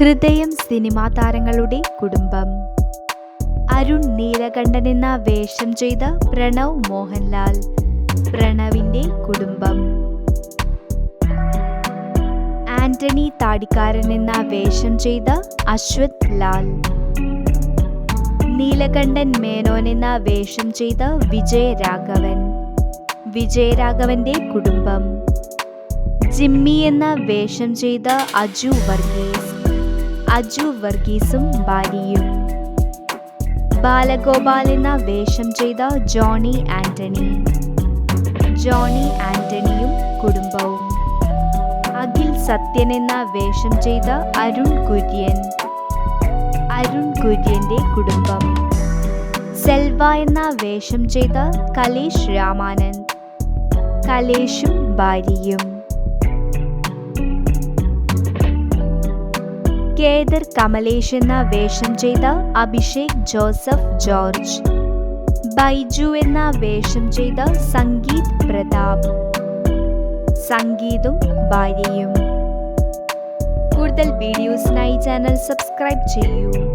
ഹൃദയം സിനിമാ താരങ്ങളുടെ കുടുംബം. അരുൺ നീലകണ്ഠൻ എന്ന വേഷം ചെയ്ത പ്രണവ് മോഹൻലാൽ പ്രണവിന്റെ കുടുംബം. ആന്റണി താടിക്കാരൻ എന്ന വേഷം ചെയ്ത അശ്വത് ലാൽ. നീലകണ്ഠൻ മേനോൻ എന്ന വേഷം ചെയ്ത വിജയരാഘവൻ. വിജയരാഘവന്റെ കുടുംബം. ജിമ്മി എന്ന വേഷം ചെയ്ത അജു വർഗീസ്. അജു വർഗീസും ഭാര്യയും. ബാലഗോപാൽ എന്ന വേഷം ചെയ്ത ജോണി ആന്റണി. ജോണി ആന്റണിയും കുടുംബവും. അഖിൽ സത്യൻ എന്ന വേഷം ചെയ്ത അരുൺ കുര്യൻ. അരുൺ കുര്യന്റെ കുടുംബം. സെൽവ എന്ന വേഷം ചെയ്ത കലേഷ് രാമാനന്ദ്. കലേഷും ഭാര്യയും. കേദർ കമലേഷ് എന്ന വേഷം ചെയ്ത അഭിഷേക് ജോസഫ് ജോർജ്. ബൈജു എന്ന വേഷം ചെയ്ത സംഗീത് പ്രതാപ്. സംഗീതും ഭാര്യയും. കൂടുതൽ വീഡിയോസിനായി ചാനൽ സബ്സ്ക്രൈബ് ചെയ്യൂ.